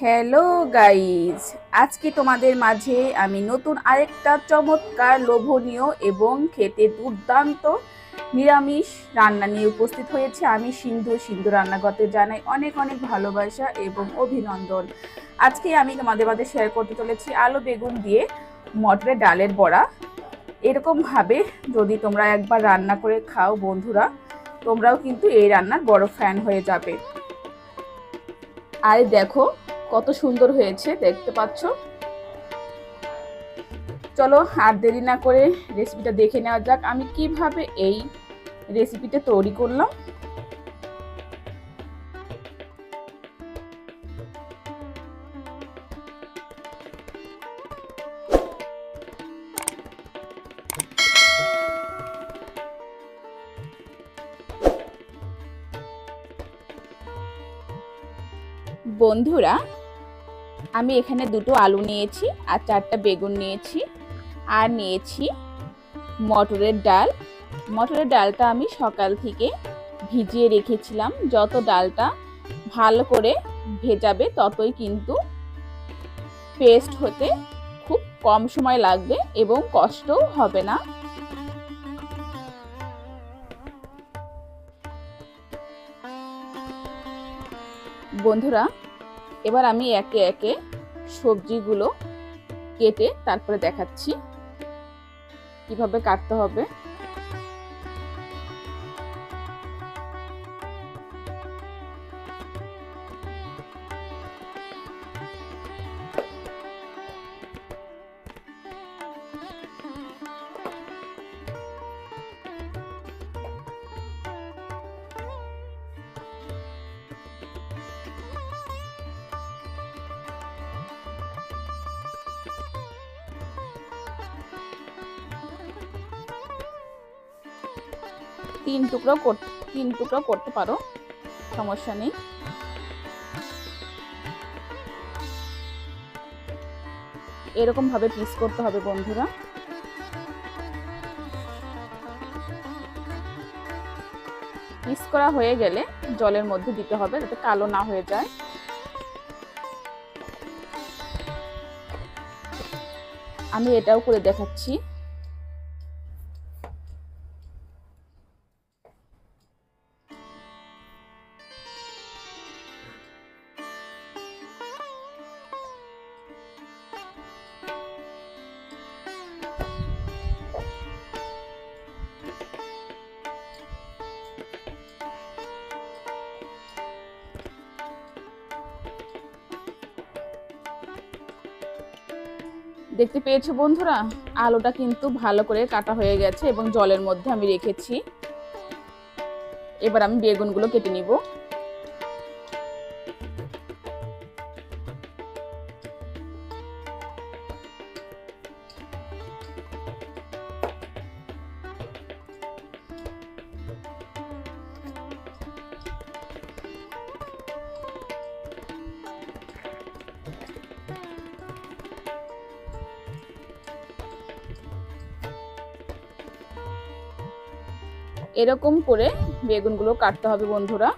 Hello guys আজকে তোমাদের মাঝে আমি নতুন আরেকটা চমৎকার লোভনীয় এবং খেতে দুর্দান্ত নিরামিষ রান্না নিয়ে উপস্থিত হয়েছে আমি সিন্ধু। সিন্ধু রান্নাগতে জানাই অনেক অনেক ভালোবাসা এবং অভিনন্দন। আজকে আমি তোমাদের মাঝে শেয়ার করতে চলেছি আলু বেগুন দিয়ে মটরের ডালের বড়া। এরকমভাবে যদি তোমরা একবার রান্না করে খাও বন্ধুরা, তোমরাও কিন্তু এই রান্নার বড় ফ্যান হয়ে যাবে। আর দেখো কত সুন্দর হয়েছে, দেখতে পাচ্ছ? চলো আর দেরি না করে রেসিপিটা দেখে নেওয়া যাক। আমি কীভাবে এই রেসিপিটা তৈরি করলাম? বন্ধুরা আমি এখানে দুটো আলু নিয়েছি আর চারটা বেগুন নিয়েছি আর নিয়েছি মটরের ডাল। মটরের ডালটা আমি সকাল থেকে ভিজিয়ে রেখেছিলাম। যত ডালটা ভালো করে ভেজাবে ততই কিন্তু পেস্ট হতে খুব কম সময় লাগবে এবং কষ্টও হবে না। বন্ধুরা এবার আমি একে একে সবজিগুলো কেটে তারপরে দেখাচ্ছি কীভাবে কাটতে হবে। তিন টুকরো তিন টুকরো করতে পারো। সমস্যা নেই। এরকম ভাবে পিস করতে হবে বন্ধুরা। পিস করা হয়ে গেলে জলের মধ্যে দিতে হবে যাতে কালো না হয়ে যায়। আমি এটাও করে দেখাচ্ছি। দেখতে পেয়েছ বন্ধুরা? আলুটা কিন্তু ভালো করে কাটা হয়ে গেছে এবং জলের মধ্যে আমি রেখেছি। এবার আমি বেগুনগুলো কেটে নিব। এরকম করে বেগুনগুলো কাটতে হবে বন্ধুরা।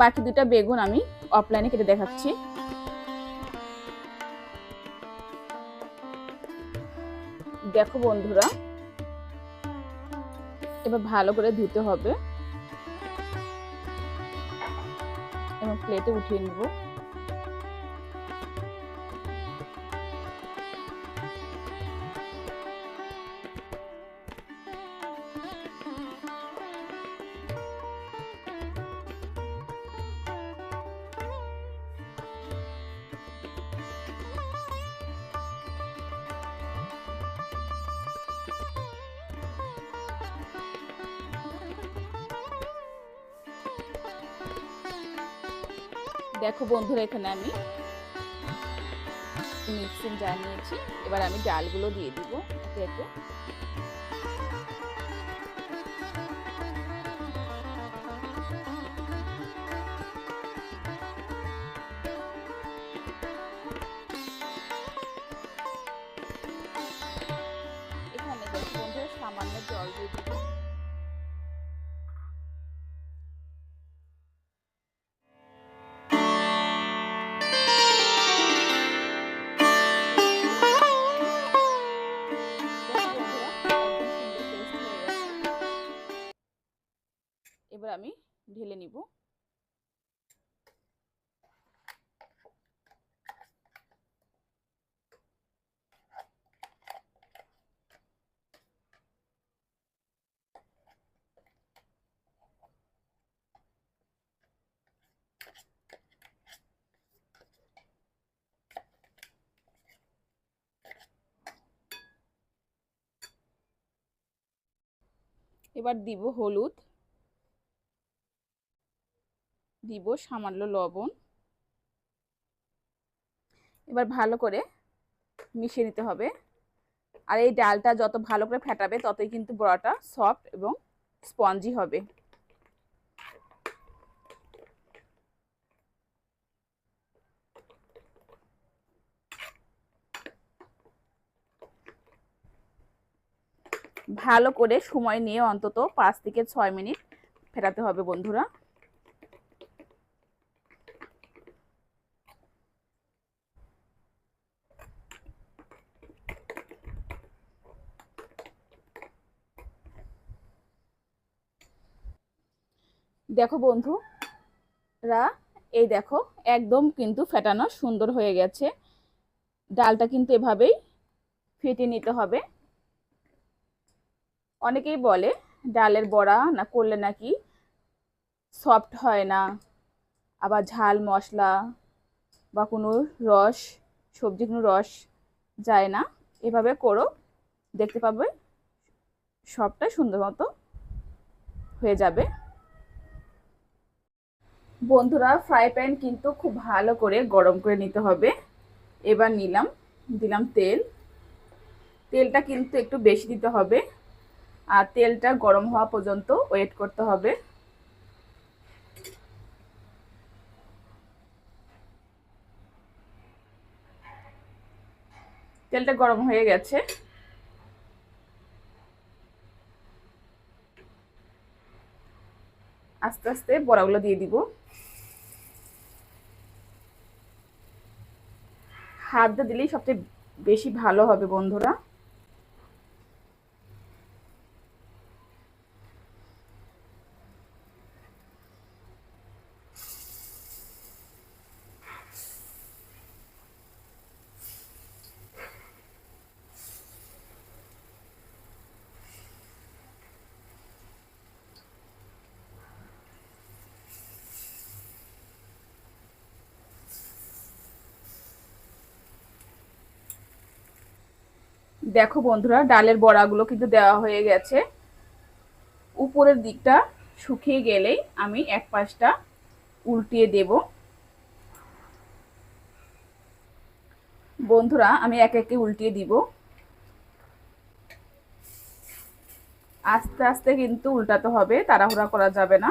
বাকি দুটা বেগুন আমি অফলাইনে কেটে দেখাচ্ছি। দেখো বন্ধুরা এবার ভালো করে ধুতে হবে। এবং প্লেটে উঠিয়ে নিব। দেখো বন্ধুরা এখানে আমি মিক্সিং জার নিয়েছি। এবার আমি ডালগুলো দিয়ে দিব একে একে। এবার দিব হলুদ, দিব সামান্য লবণ। এবার ভালো করে মিশিয়ে নিতে হবে। আর এই ডালটা যত ভালো করে ফেটাবে, ততই কিন্তু বড়াটা সফট এবং স্পঞ্জি হবে। ভালো করে সময় নিয়ে অন্তত পাঁচ থেকে ছয় মিনিট ফেটাতে হবে বন্ধুরা। দেখো বন্ধুরা এই দেখো, একদম কিন্তু ফেটানো সুন্দর হয়ে গেছে। ডালটা কিন্তু এভাবেই ফেটে নিতে হবে। অনেকেই বলে ডালের বড়া না করলে নাকি সফট হয় না। আবার ঝাল, মশলা বা কোনো রস, সবজি, কোনো রস যায় না। এভাবে করো, দেখতে পাবে সবটাই সুন্দর মতো হয়ে যাবে। বন্ধুরা ফ্রাই প্যান কিন্তু খুব ভালো করে গরম করে নিতে হবে। এবার নিলাম, দিলাম তেল। তেলটা কিন্তু একটু বেশি দিতে হবে। আর তেলটা গরম হওয়া পর্যন্ত ওয়েট করতে হবে। তেলটা গরম হয়ে গেছে। আস্তে আস্তে বড়াগুলো দিয়ে দিব। হাত দিলেই সবচেয়ে বেশি ভালো হবে বন্ধুরা। দেখো বন্ধুরা, ডালের বড়াগুলো কিন্তু দেওয়া হয়ে গেছে। উপরের দিকটা শুকিয়ে গেলেই আমি এক পাশটা উল্টিয়ে দেব। বন্ধুরা, আমি এক একে উল্টিয়ে দিব। আস্তে আস্তে কিন্তু উল্টাতে হবে, তাড়াহুড়া করা যাবে না।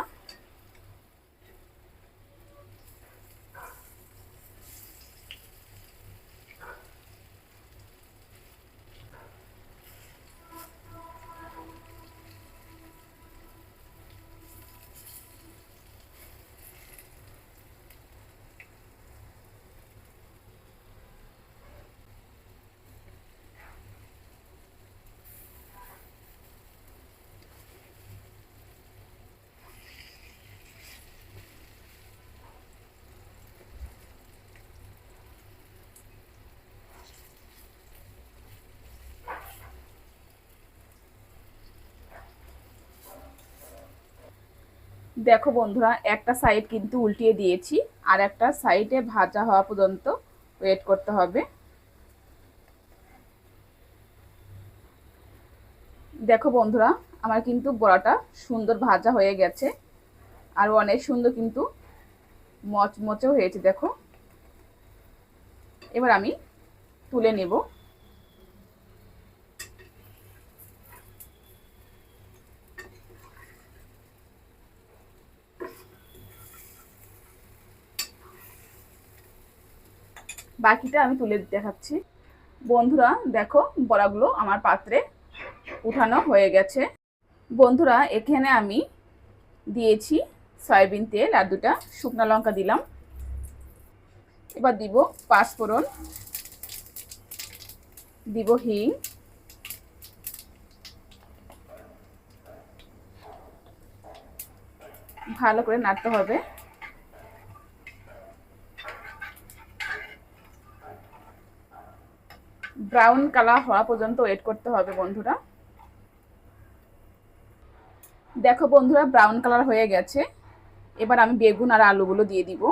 দেখো বন্ধুরা, একটা সাইড কিন্তু উল্টিয়ে দিয়েছি, আর একটা সাইডে ভাজা হওয়া পর্যন্ত ওয়েট করতে হবে। দেখো বন্ধুরা, আমার কিন্তু বড়াটা সুন্দর ভাজা হয়ে গেছে, আর অনেক সুন্দর কিন্তু মচমচেও হয়েছে, দেখো। এবার আমি তুলে নেব। বাকিটা আমি তুলে দেখাচ্ছি। বন্ধুরা, দেখো, বড়াগুলো আমার পাত্রে উঠানো হয়ে গেছে। বন্ধুরা, এখানে আমি দিয়েছি সয়াবিন তেল আর দুটা শুকনো লঙ্কা দিলাম। এবার দিব পাঁচফোড়ন, দিব হিং, ভালো করে নাড়তে হবে। ব্রাউন কালার হওয়া পর্যন্ত ওয়েট করতে হবে বন্ধুরা। দেখো বন্ধুরা, ব্রাউন কালার হয়ে গেছে। এবার আমি বেগুন আর আলুগুলো দিয়ে দিব।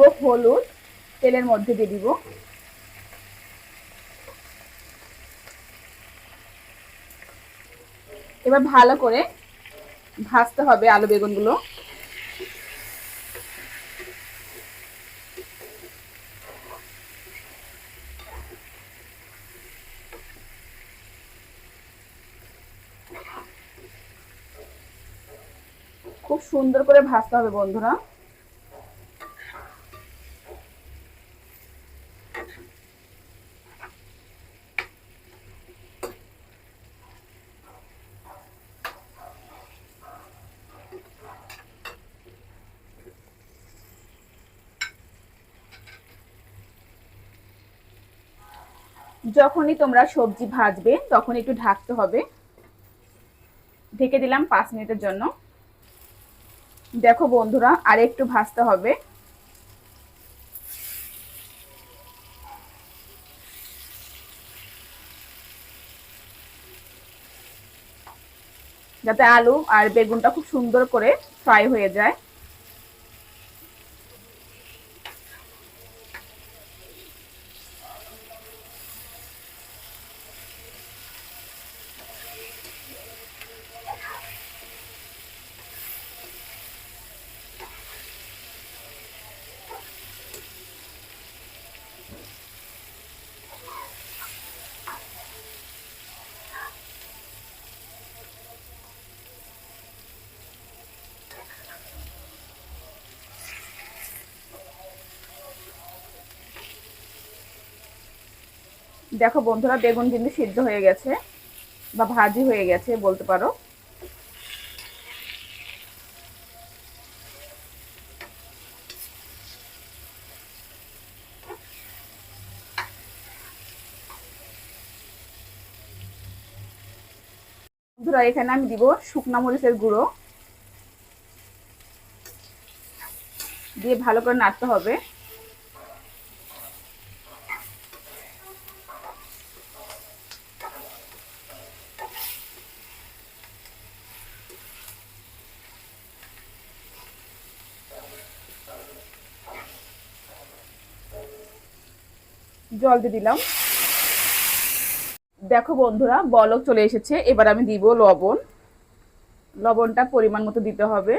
দিব হলুদ, তেলের মধ্যে দিয়ে দিব। এবার ভালো করে ভাজতে হবে আলু বেগুনগুলো। খুব সুন্দর করে ভাজতে হবে বন্ধুরা। যখনই তোমরা সবজি ভাজবে, তখন একটু ঢাকতে হবে। ঢেকে দিলাম পাঁচ মিনিটের জন্য। দেখো বন্ধুরা আর একটু ভাজতে হবে। যাতে আলু আর বেগুনটা খুব সুন্দর করে ফ্রাই হয়ে যায়। দেখো বন্ধুরা, বেগুন কিন্তু সিদ্ধ হয়ে গেছে বা ভাজি হয়ে গেছে, বলতে পারো। বন্ধুরা, এখানে আমি দিব শুকনা মরিচের গুঁড়ো। দিয়ে ভালো করে নাড়তে হবে। জল দিয়ে দিলাম। দেখো বন্ধুরা, বলক চলে এসেছে। এবার আমি দিব লবণ। লবণটা পরিমাণ মতো দিতে হবে।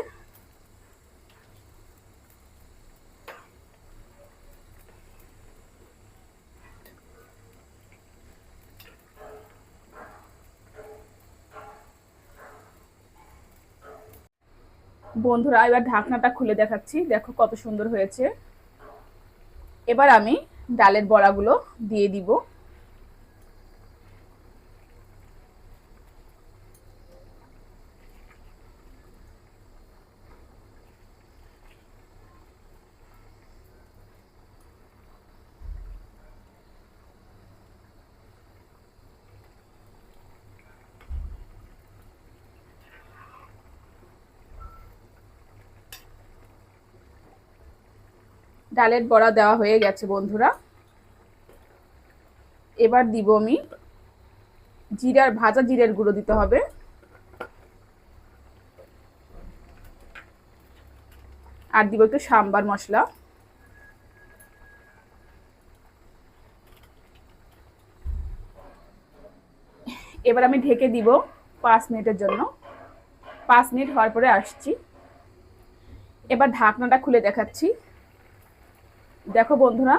বন্ধুরা, এবার ঢাকনাটা খুলে দেখাচ্ছি। দেখো কত সুন্দর হয়েছে। এবার আমি ডালের বড়াগুলো দিয়ে দিব। ডালের বড়া দেওয়া হয়ে গেছে, বন্ধুরা। এবার দিব আমি জিরার, ভাজা জিরের গুঁড়ো দিতে হবে। আর দিব একটু সাম্বার মশলা। এবার আমি ঢেকে দিব পাঁচ মিনিটের জন্য। পাঁচ মিনিট হওয়ার পরে আসছি। এবার ঢাকনাটা খুলে দেখাচ্ছি। দেখো বন্ধুরা।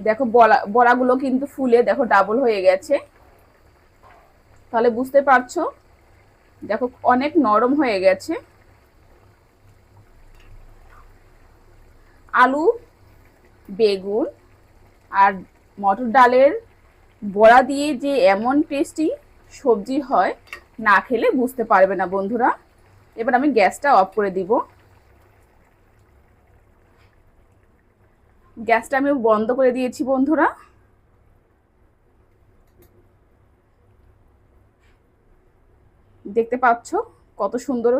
দেখো বড়া বড়াগুলো কিন্তু ফুলে দেখো ডাবল হয়ে গেছে। তাহলে বুঝতে পারছ? দেখো অনেক নরম হয়ে গেছে। আলু, বেগুন আর মটর ডালের বড়া দিয়ে যে এমন টেস্টি সবজি হয় না খেলে বুঝতে পারবে না বন্ধুরা। এবার আমি গ্যাসটা অফ করে দিব। গ্যাসটা আমি বন্ধ করে দিয়েছি বন্ধুরা। দেখতে পাচ্ছ কত সুন্দর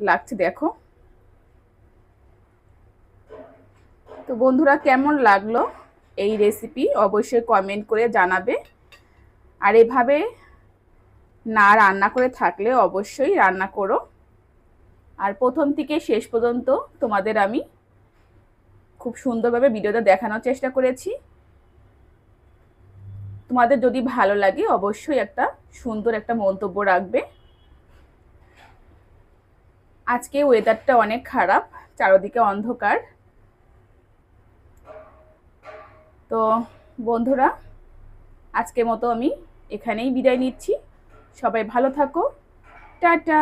লাগছে, দেখো। তো বন্ধুরা, কেমন লাগল এই রেসিপি অবশ্যই কমেন্ট করে জানাবে। আর এভাবে না রান্না করে থাকলে অবশ্যই রান্না করো। আর প্রথম থেকে শেষ পর্যন্ত তোমাদের আমি খুব সুন্দরভাবে ভিডিওটা দেখানোর চেষ্টা করেছি। তোমাদের যদি ভালো লাগে অবশ্যই একটা সুন্দর একটা মন্তব্য রাখবে। আজকে ওয়েদারটা অনেক খারাপ, চারদিকে অন্ধকার। তো বন্ধুরা, আজকের মতো আমি এখানেই বিদায় নিচ্ছি। সবাই ভালো থাকো। টাটা।